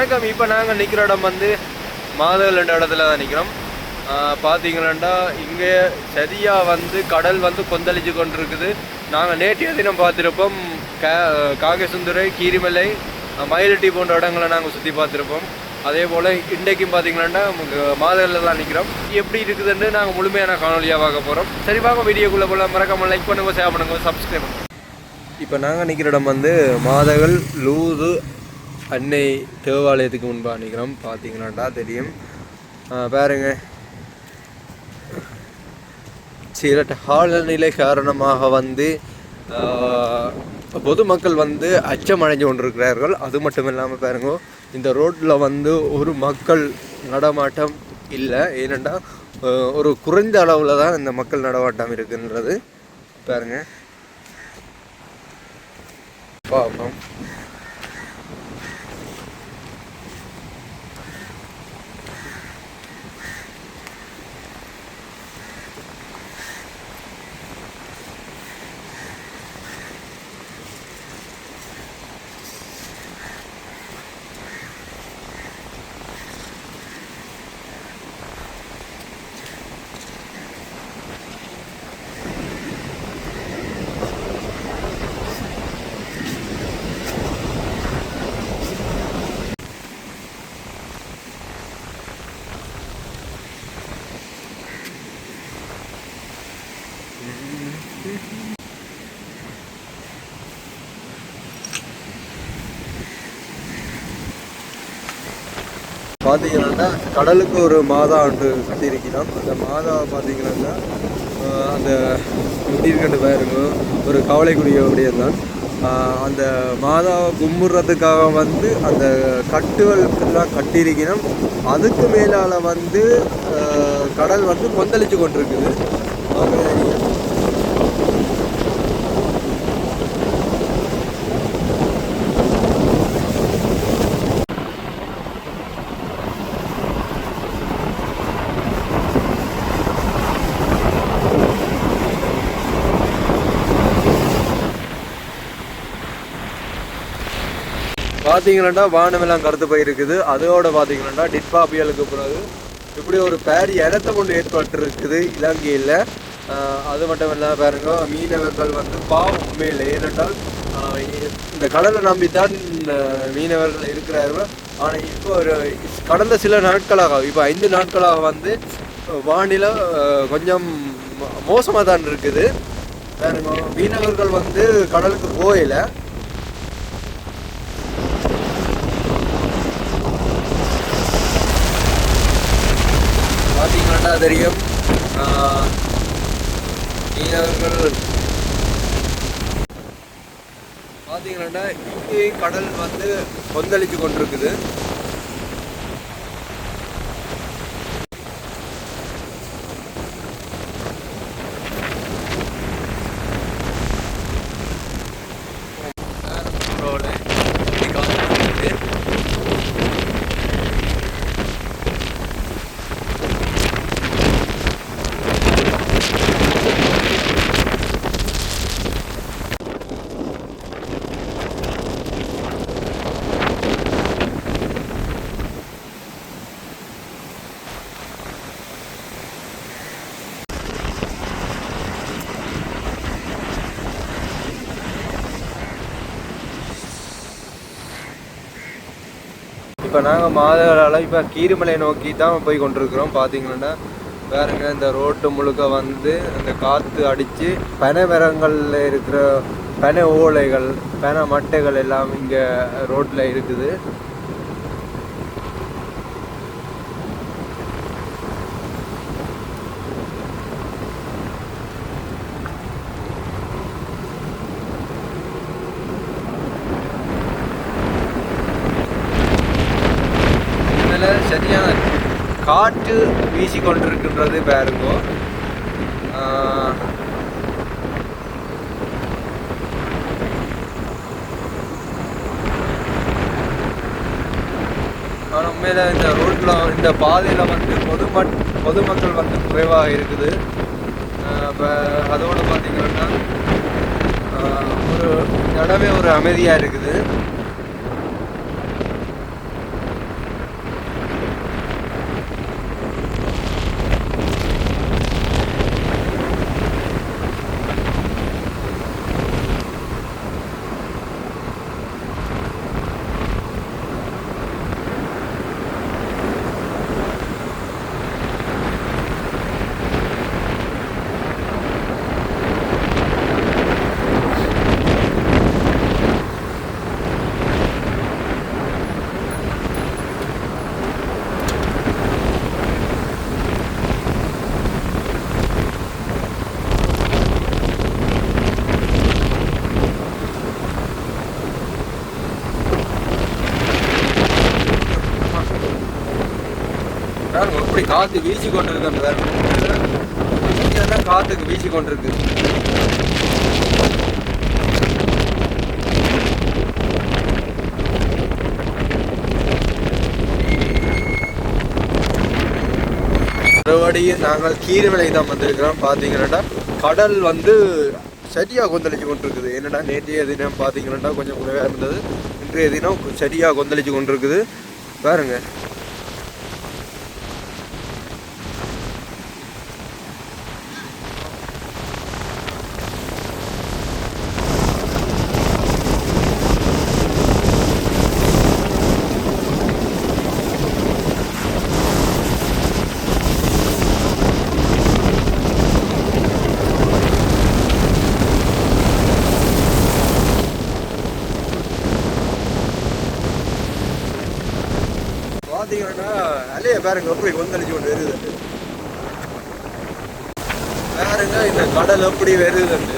வணக்கம். இப்போ நாங்கள் நிற்கிற இடம் வந்து மாதவிலண்ட இடத்துல தான் நிற்கிறோம் பார்த்தீங்களா இங்கே சரியாக வந்து கடல் வந்து கொந்தளிச்சு கொண்டிருக்குது. நாங்கள் நேற்றைய தினம் பார்த்துருப்போம். கா காங்கேசுந்துறை கீரிமலை மயிலட்டி போன்ற இடங்களை நாங்கள் சுற்றி பார்த்துருப்போம். அதே போல் இன்றைக்கும் பார்த்தீங்கன்னா மாதரில் தான் நிற்கிறோம் எப்படி இருக்குதுன்னு நாங்கள் முழுமையான காணொலியாக பார்க்க போகிறோம் சரி வாங்க வீடியோக்குள்ளே போல மறக்காமல் லைக் பண்ணுங்கள் ஷேர் பண்ணுங்கள் சப்ஸ்கிரைப் பண்ணுங்கள் இப்போ நாங்கள் நிற்கிற இடம் வந்து மாதகள் லூது அன்னை தேவாலயத்துக்கு முன்பாக நிற்கிறோம். பார்த்தீங்கன்னாட்டா தெரியும். பாருங்க. சில காலநிலை காரணமாக வந்து பொதுமக்கள் வந்து அச்சமடைஞ்சு கொண்டிருக்கிறார்கள். அது மட்டும் இல்லாமல் பாருங்க இந்த ரோட்டில் வந்து ஒரு மக்கள் நடமாட்டம் இல்லை. ஏனெண்டா ஒரு குறைந்த அளவில் தான் இந்த மக்கள் நடமாட்டம் இருக்குன்றது. பாருங்க. பார்ப்போம் பார்த்தீங்கன்னா கடலுக்கு ஒரு மாதா ஒன்று கட்டியிருக்கிறோம் அந்த மாதாவை பார்த்தீங்கன்னா அந்த எப்படி இருக்கண்டு பாருங்க. ஒரு கவலைக்குரிய விடயம்தான். ஆஹ், அந்த மாதாவை கும்பிட்றதுக்காக வந்து அந்த கட்டுகள் எல்லாம் கட்டியிருக்கிறோம். அதுக்கு மேலால் வந்து கடல் வந்து கொந்தளிச்சு கொண்டிருக்குது. பார்த்தீங்கன்னா வானமெல்லாம் கருத்து போயிருக்குது. அதோட பார்த்தீங்கன்னா டிட்பா புயலுக்கு பிறகு இப்படி ஒரு பேர் இடத்த கொண்டு ஏற்பட்டிருக்குது இலங்கையில். அது மட்டும் இல்லாமல் பாருங்க மீனவர்கள் வந்து பாவம் உண்மையில். ஏனென்றால் இந்த கடலை நம்பித்தான் இந்த மீனவர்கள் இருக்கிறார்கள். ஆனால் இப்போ ஒரு கடந்த சில நாட்களாக இப்போ ஐந்து நாட்களாக வந்து வானிலை கொஞ்சம் மோசமாக தான் இருக்குது. மீனவர்கள் வந்து கடலுக்கு போயில பார்த்தீங்கன்னா தெரியும். மீனவர்கள் பார்த்தீங்கன்னா இங்கேயும் கடல் வந்து கொந்தளிச்சு கொண்டிருக்குது. இப்போ நாங்கள் மாதவரால் இப்போ கீரிமலை நோக்கி தான் போய் கொண்டிருக்கிறோம். பார்த்தீங்கன்னா வேறுங்க இந்த ரோட்டு முழுக்க வந்து அந்த காற்று அடித்து பனை மரங்களில் இருக்கிற பனை ஓலைகள் பனை மட்டைகள் எல்லாம் இங்கே ரோட்டில் இருக்குது. காற்று வீசிக்கொண்டிருக்கின்றது பாருங்கோ. உண்மையில் இந்த ரோட்டில் இந்த பாதையில் வந்து பொதுமக் பொதுமக்கள் வந்து குறைவாக இருக்குது. இப்போ அதோடு பார்த்திங்கன்னா ஒரு இடமே ஒரு அமைதியாக இருக்குது. காற்று காத்து வீசி கொண்டிருக்கு அந்த வேற காத்துக்கு வீசி கொண்டிருக்கு. மறுபடியும் நாங்கள் கீரை தான் வந்திருக்கிறோம். பார்த்தீங்கன்னா கடல் வந்து சரியாக கொந்தளிச்சு கொண்டிருக்குது. என்னடா நேற்றைய தினம் பார்த்தீங்கன்னா கொஞ்சம் குறைவாக இருந்தது. இன்றைய தினம் சரியாக கொந்தளிச்சு கொண்டிருக்குது. பாருங்க பார்த்தீங்கன்னா அலைய பாருங்க எப்படி கொந்தளிச்சு கொண்டு வருது பாருங்க இந்த கடல் எப்படி வருதுன்னு.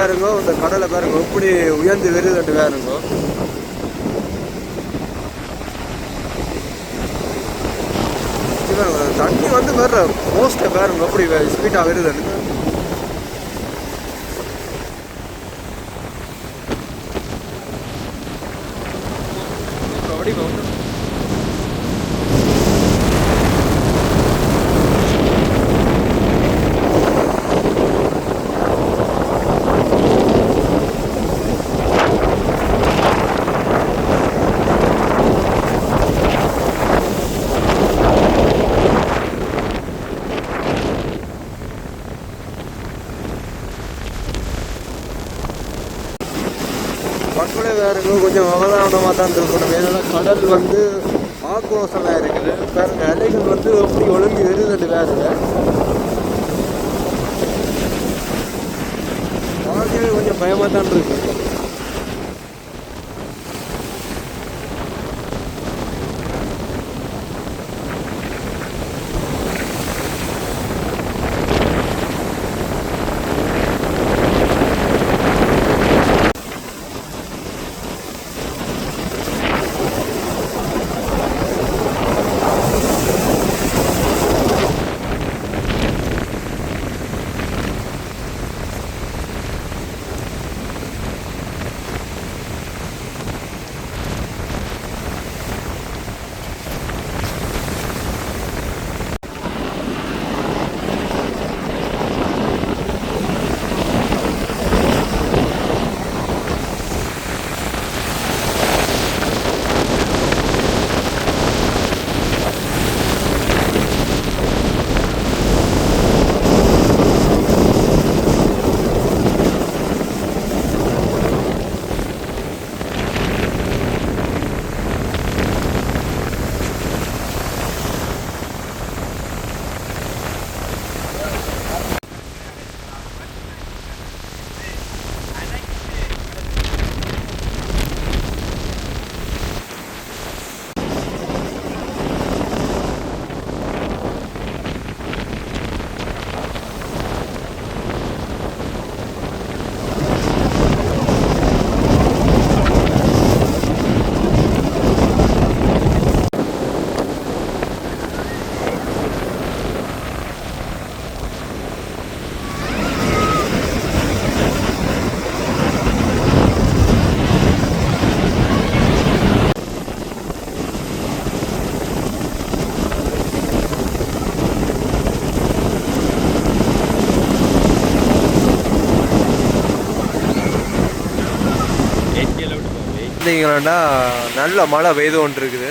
மக்களே இந்த கடலை பாருங்க எப்படி உயர்ந்து வருதுன்ட்டு பாருங்க. தண்ணி வந்து வர்ற மோஸ்ட்டை பாருங்க எப்படி ஸ்பீடாக வருதுன்னு மக்களே கொஞ்சம் அவதானமாக தான் இருக்கணும். ஏன்னா கடல் வந்து ஆக்ரோஷமாக இருக்குது. பாருங்க அலைகள் வந்து எப்படி ஒழுங்கி வருதுன்னு வேறுங்க பார்க்கவே கொஞ்சம் பயமாக தான் இருக்குது பார்த்தீங்கன்னா நல்ல மழை பெய்து கொண்டு இருக்குது